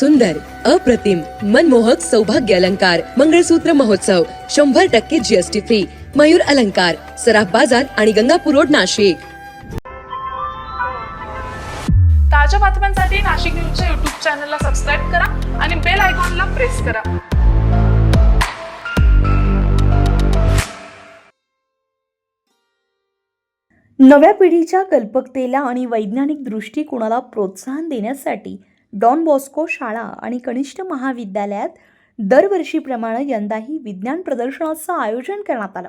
सुंदर अप्रतिम मनमोहक सौभाग्य अलंकार मंगळसूत्र महोत्सव शंभर टक्के जीएसटी फ्री मयूर अलंकार सराफ बाजार आणि गंगापूर रोड नाशिक. ताज्या बातम्यांसाठी नाशिक न्यूजच्या युट्यूब चॅनलला सबस्क्राईब करा आणि बेल आयकॉनला प्रेस करा. नव्या पिढीच्या कल्पकतेला आणि वैज्ञानिक दृष्टिकोनाला प्रोत्साहन देण्यासाठी डॉन बॉस्को शाळा आणि कनिष्ठ महाविद्यालयात दरवर्षीप्रमाणे यंदाही विज्ञान प्रदर्शनाचं आयोजन करण्यात आलं.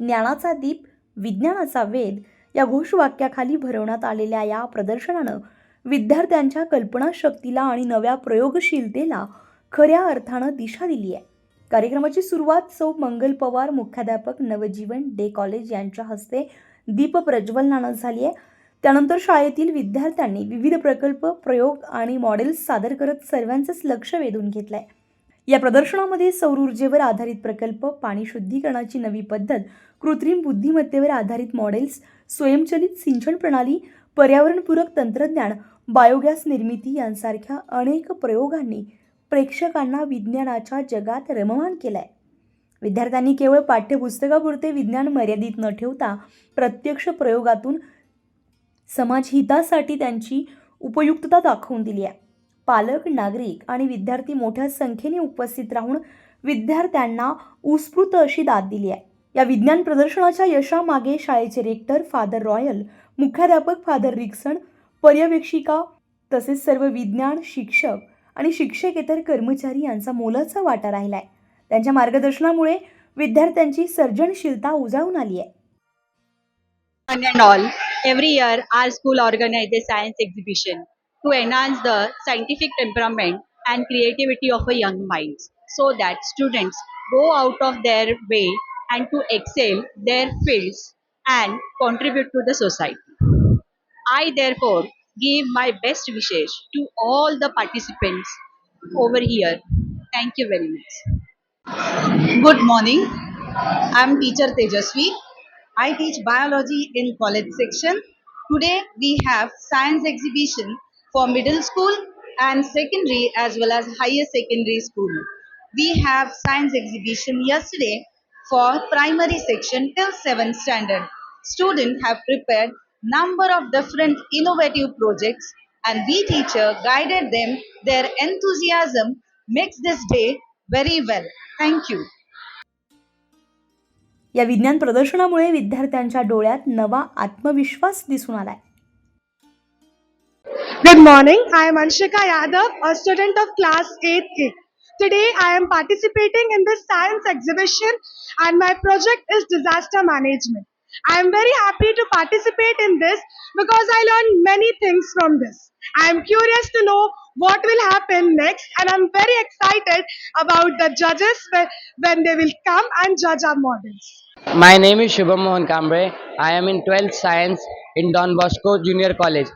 ज्ञानाचा दीप विज्ञानाचा वेध या घोषवाक्याखाली भरवण्यात आलेल्या या प्रदर्शनानं विद्यार्थ्यांच्या कल्पनाशक्तीला आणि नव्या प्रयोगशीलतेला खऱ्या अर्थानं दिशा दिली आहे. कार्यक्रमाची सुरुवात सौ. मंगल पवार मुख्याध्यापक नवजीवन डे कॉलेज यांच्या हस्ते दीप प्रज्वलनानं झाली आहे. त्यानंतर शाळेतील विद्यार्थ्यांनी विविध प्रकल्प प्रयोग आणि मॉडेल्स सादर करत सर्वांचंच लक्ष वेधून घेतलं आहे या प्रदर्शनामध्ये सौर ऊर्जेवर आधारित प्रकल्प पाणी शुद्धीकरणाची नवी पद्धत कृत्रिम बुद्धिमत्तेवर आधारित मॉडेल्स स्वयंचलित सिंचन प्रणाली पर्यावरणपूरक तंत्रज्ञान बायोगॅस निर्मिती यांसारख्या अनेक प्रयोगांनी प्रेक्षकांना विज्ञानाच्या जगात रममाण केलंय. विद्यार्थ्यांनी केवळ पाठ्यपुस्तकापुरते विज्ञान मर्यादित न ठेवता प्रत्यक्ष प्रयोगातून समाजहितासाठी त्यांची उपयुक्तता दाखवून दिली आहे. पालक नागरिक आणि विद्यार्थी मोठ्या संख्येने उपस्थित राहून विद्यार्थ्यांना उत्स्फूर्त अशी दाद दिली आहे. या विज्ञान प्रदर्शनाच्या यशामागे शाळेचे रेक्टर फादर रॉयल मुख्याध्यापक फादर रिक्सन पर्यवेक्षिका तसेच सर्व विज्ञान शिक्षक आणि शिक्षकेतर कर्मचारी यांचा मोलाचा वाटा राहिला आहे. त्यांच्या मार्गदर्शनामुळे विद्यार्थ्यांची सर्जनशीलता उजाळून आली आहे. Every year our school organizes science exhibition to enhance the scientific temperament and creativity of a young minds so that students go out of their way and to excel their fields and contribute to the society. I therefore give my best wishes to all the participants over here. Thank you very much. Good morning. I'm teacher Tejasvi. I teach biology in college section. Today we have science exhibition for middle school and secondary as well as higher secondary school. We have science exhibition yesterday for primary section till 7th standard. Students have prepared number of different innovative projects and we teacher guided them. Their enthusiasm makes this day very well. Thank you. या विज्ञान प्रदर्शनामुळे विद्यार्थ्यांच्या डोळ्यात नवा आत्मविश्वास दिसून आलाय. Good morning I am Anshika Yadav a student of class eight K today I am participating in the science exhibition and my project is disaster management I am very happy to participate in this because I learned many things from this. I am curious to know what will happen next and I'm very excited about the judges when- they will come and judge our models. My name is Shubham Mohan Kambre. I am in 12th Science in Don Bosco Junior College.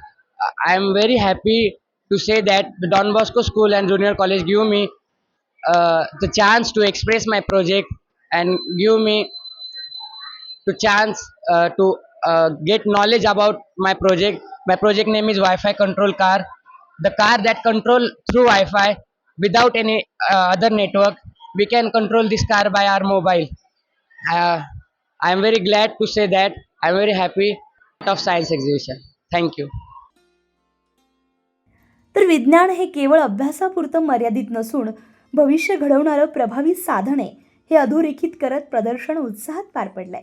I am very happy to say that the Don Bosco School and Junior College give me uh, the chance to express my project and give me to chance uh, to uh, get knowledge about my project. My project name is Wi-Fi control car. The car that control through Wi-Fi without any uh, other network. We can control this car by our mobile. Uh, I am very glad to say that I am very happy of science exhibition. Thank you. तर विज्ञान हे केवळ अभ्यासापुरतं मर्यादित नसून भविष्य घडवणारं प्रभावी साधन आहे हे अधोरेखित करत प्रदर्शन उत्साहात पार पडलंय